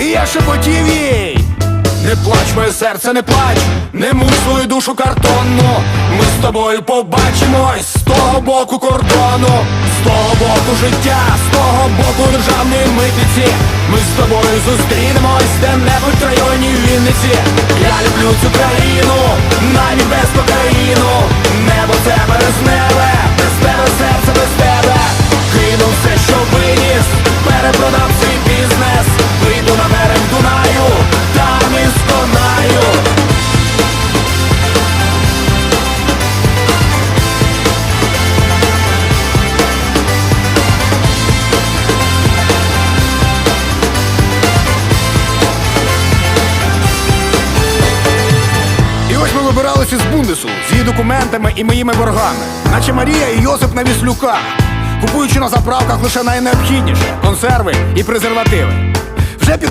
І я шепотів їй Не плач, моє серце, не плач, не муй свою душу картонну. Ми з тобою побачимось з того боку кордону, з того боку життя, з того боку державної митниці. Ми з тобою зустрінемось де-небудь в районі Вінниці. Я люблю цю країну, вибиралися з Бундесу з її документами і моїми боргами, наче Марія і Йосип на віслюках, купуючи на заправках лише найнеобхідніше консерви і презервативи. Вже під